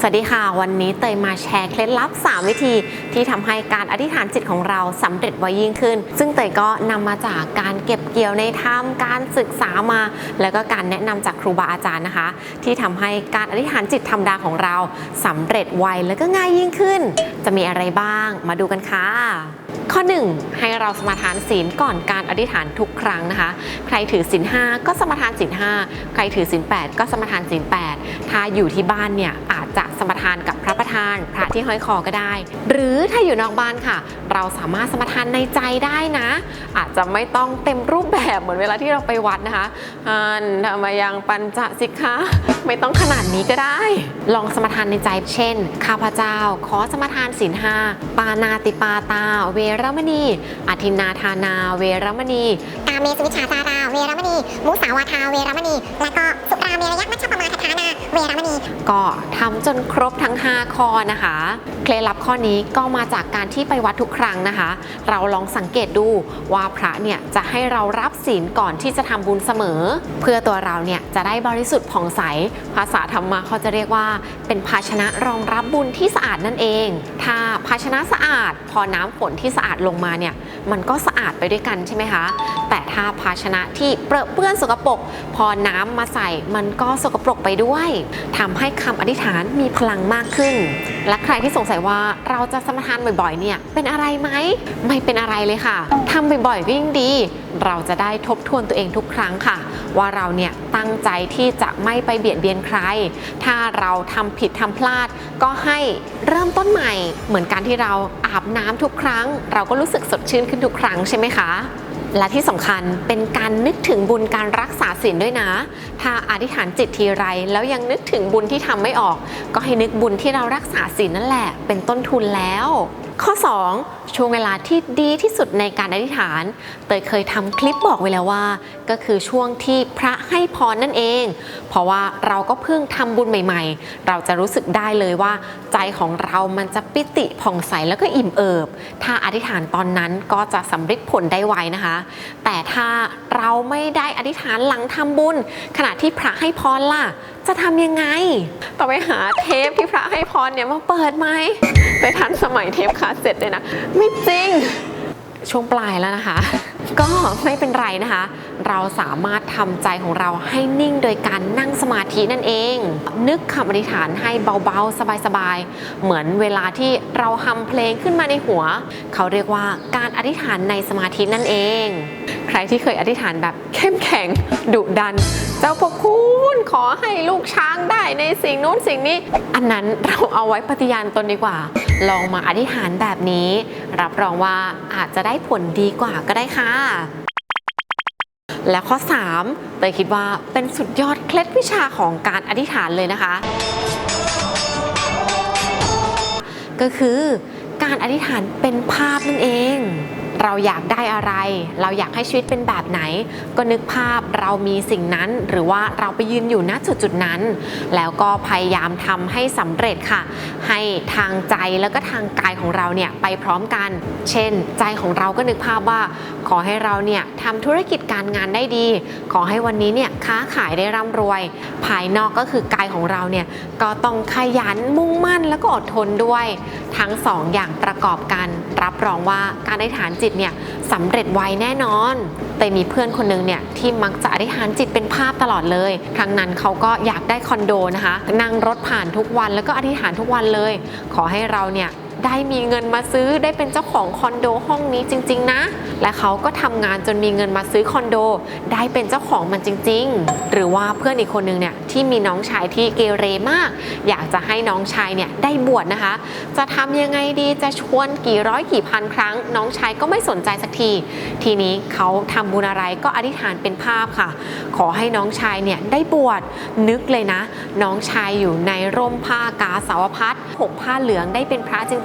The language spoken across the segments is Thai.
สวัสดีค่ะ วันนี้เตยมาแชร์เคล็ดลับ 3 วิธีที่ทำให้การอธิษฐานจิตของเราสำเร็จไวยิ่งขึ้น ซึ่งเตยก็นำมาจากการเก็บเกี่ยวในธรรมการศึกษามา แล้วก็การแนะนำจากครูบาอาจารย์นะคะ ที่ทำให้การอธิษฐานจิตธรรมดาของเราสำเร็จไวแล้วก็ง่ายยิ่งขึ้น จะมีอะไรบ้าง มาดูกันค่ะข้อ 1 ให้เราสมาทานศีลก่อนการอธิษฐานทุกครั้งนะคะ ใครถือศีล5ก็สมาทานศีล5ใครถือศีล8ก็สมาทานศีล8ถ้าอยู่ที่บ้านเนี่ยอาจ จะสมทานกับพระประธาน พระที่ห้อยคอก็ได้ หรือถ้าอยู่นอกบ้านค่ะ เราสามารถสมาทานในใจได้นะ อาจจะไม่ต้องเต็มรูปแบบเหมือนเวลาที่เราไปวัดนะคะอันธรรมยังปัญจสิกขาไม่ต้องขนาดนี้ก็ได้ ลองสมาทานในใจ เช่น ข้าพเจ้า ขอสมาทานศีลห้าปานาติปาตา เวรมณี อธินาทานา เวรมณี กาเมสุมิชาจารา เวรมณี มุสาวาทา เวรมณี และก็สุราเมรยมัชฌปมาทฐานา เวรมณี ก็ทำจนครบทั้ง 5 ข้อนะคะเคล็ดลับข้อนี้ก็มาจากการที่ไปวัดทุกครั้งนะคะ เราลองสังเกตดูว่าพระเนี่ยจะให้เรารับศีลก่อนที่จะทำบุญเสมอ เพื่อตัวเราเนี่ยจะได้บริสุทธิ์ผ่องใส ภาษาธรรมะเขาจะเรียกว่า เป็นภาชนะรองรับบุญที่สะอาดนั่นเอง ถ้าภาชนะสะอาด พอน้ำฝนที่สะอาดลงมาเนี่ยมันก็สะอาดไปด้วยกันใช่ไหมคะ แต่ถ้าภาชนะที่เปรอะเปื้อนสกปรกพอน้ำมาใส่มันก็สกปรกไปด้วยทำให้คำอธิษฐานมีพลังมากขึ้นและใครที่สงสัยว่าเราจะสมทานบ่อยๆ เนี่ย เป็นอะไรไหม ไม่เป็นอะไรเลยค่ะทำบ่อยๆก็ยิ่งดี เราจะได้ทบทวนตัวเองทุกครั้งค่ะ ว่าเราเนี่ยตั้งใจที่จะไม่ไปเบียดเบียนใคร ถ้าเราทำผิดทำพลาด ก็ให้เริ่มต้นใหม่ เหมือนการที่เราอาบน้ำทุกครั้ง เราก็รู้สึกสดชื่นขึ้นทุกครั้งใช่ไหมคะ และที่สำคัญเป็นการนึกถึงบุญการรักษาศีลด้วยนะ ถ้าอธิษฐานจิตทีไร แล้วยังนึกถึงบุญที่ทำไม่ออก ก็ให้นึกบุญที่เรารักษาศีลนั่นแหละ เป็นต้นทุนแล้ว ข้อ 2 ช่วงเวลาที่ดีที่สุดในการอธิษฐาน เตยเคยทำคลิปบอกไว้แล้วว่า ก็คือช่วงที่พระให้พรนั่นเอง เพราะว่าเราก็เพิ่งทำบุญใหม่ ๆ เราจะรู้สึกได้เลยว่า ใจของเรามันจะปิติผ่องใสแล้วก็อิ่มเอิบ ถ้าอธิษฐานตอนนั้นก็จะสำเร็จผลได้ไวนะคะ แต่ถ้าเราไม่ได้อธิษฐานหลังทำบุญ ขณะที่พระให้พรล่ะ จะทำยังไง ต่อไปหาเทปที่พระให้พรเนี่ยมาเปิดไหมไปทันสมัยเทปคาสเซ็ตเลยนะ ไม่จริงช่วงปลายแล้วนะคะ ก็ไม่เป็นไรนะคะ เราสามารถทำใจของเราให้นิ่งโดยการนั่งสมาธินั่นเอง นึกคำอธิษฐานให้เบาๆ สบายๆ เหมือนเวลาที่เราทำเพลงขึ้นมาในหัว เขาเรียกว่าการอธิษฐานในสมาธินั่นเอง ใครที่เคยอธิษฐานแบบเข้มแข็งดุดัน เจ้าพระคุณขอให้ลูกช้างได้ในสิ่งนู้นสิ่งนี้ อันนั้นเราเอาไว้ปฏิญาณตนดีกว่า ลองมาอธิษฐานแบบนี้ รับรองว่าอาจจะได้ผลดีกว่าก็ได้ค่ะ และข้อ 3 เตยคิดว่าเป็นสุดยอดเคล็ดวิชาของการอธิษฐานเลยนะคะ ก็คือการอธิษฐานเป็นภาพนั่นเอง เราอยากได้อะไร เราอยากให้ชีวิตเป็นแบบไหน ก็นึกภาพเรามีสิ่งนั้น หรือว่าเราไปยืนอยู่ณจุดจุดนั้น แล้วก็พยายามทำให้สำเร็จค่ะ ให้ทางใจแล้วก็ทางกายของเราเนี่ยไปพร้อมกัน เช่น ใจของเราก็นึกภาพว่า ขอให้เราเนี่ยทำธุรกิจการงานได้ดี ขอให้วันนี้เนี่ยค้าขายได้ร่ำรวย ภายนอกก็คือกายของเราเนี่ยก็ต้องขยันมุ่งมั่นแล้วก็อดทนด้วยทั้งสองอย่างประกอบกัน รับรองว่าการอธิษฐานจิตเนี่ยสำเร็จไวแน่นอนแต่มีเพื่อนคนหนึงเนี่ยที่มักจะอธิษฐานจิตเป็นภาพตลอดเลย ครั้งนั้นเขาก็อยากได้คอนโดนะคะนั่งรถผ่านทุกวันแล้วก็อธิษฐานทุกวันเลย ขอให้เราเนี่ย ได้มีเงินมาซื้อได้เป็นเจ้าของคอนโดห้องนี้จริง ๆ นะ และเขาก็ทำงานจนมีเงินมาซื้อคอนโด ได้เป็นเจ้าของมันจริง ๆ หรือว่าเพื่อนอีกคนนึงเนี่ยที่มีน้องชายที่เกเรมาก อยากจะให้น้องชายเนี่ยได้บวชนะคะ จะทำยังไงดีจะชวนกี่ร้อยกี่พันครั้ง น้องชายก็ไม่สนใจสักที ทีนี้เขาทำบุญอะไรก็อธิษฐานเป็นภาพค่ะ ขอให้น้องชายเนี่ยได้บวชนึกเลยนะ น้องชายอยู่ในร่มผ้ากาสาวพัดหกผ้าเหลืองได้เป็นพระจริง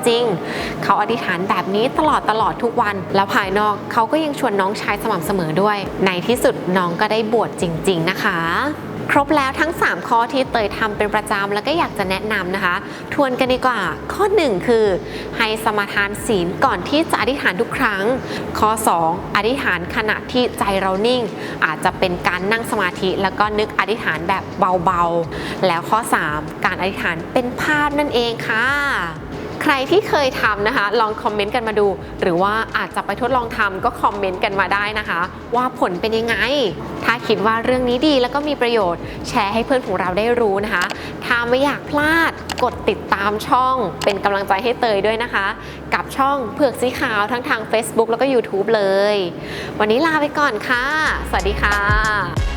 ๆเขาอธิษฐานแบบนี้ตลอดตลอดทุกวัน แล้วภายนอกเขาก็ยังชวนน้องชายสม่ำเสมอด้วย ในที่สุดน้องก็ได้บวชจริง ๆ นะคะครบแล้วทั้ง 3 ข้อที่เตยทำเป็นประจำแล้วก็อยากจะแนะนำนะคะ ทวนกันดีกว่า ข้อ 1 คือ ให้สมาทานศีลก่อนที่จะอธิษฐานทุกครั้ง ข้อ 2 อธิษฐานขณะที่ใจเรานิ่ง อาจจะเป็นการนั่งสมาธิ แล้วก็นึกอธิษฐานแบบเบาๆ แล้วข้อ 3 การอธิษฐานเป็นภาพนั่นเองค่ะ ใครที่เคยทำนะคะ ลองคอมเมนต์กันมาดู หรือว่าอาจจะไปทดลองทำก็คอมเมนต์กันมาได้นะคะ ว่าผลเป็นยังไง ถ้าคิดว่าเรื่องนี้ดีแล้วก็มีประโยชน์ แชร์ให้เพื่อนของเราได้รู้นะคะ ถ้าไม่อยากพลาดกดติดตามช่องเป็นกำลังใจให้เตยด้วยนะคะ กับช่องเผือกสีขาวทั้งทาง Facebook แล้วก็ YouTube เลย วันนี้ลาไปก่อนค่ะ สวัสดีค่ะ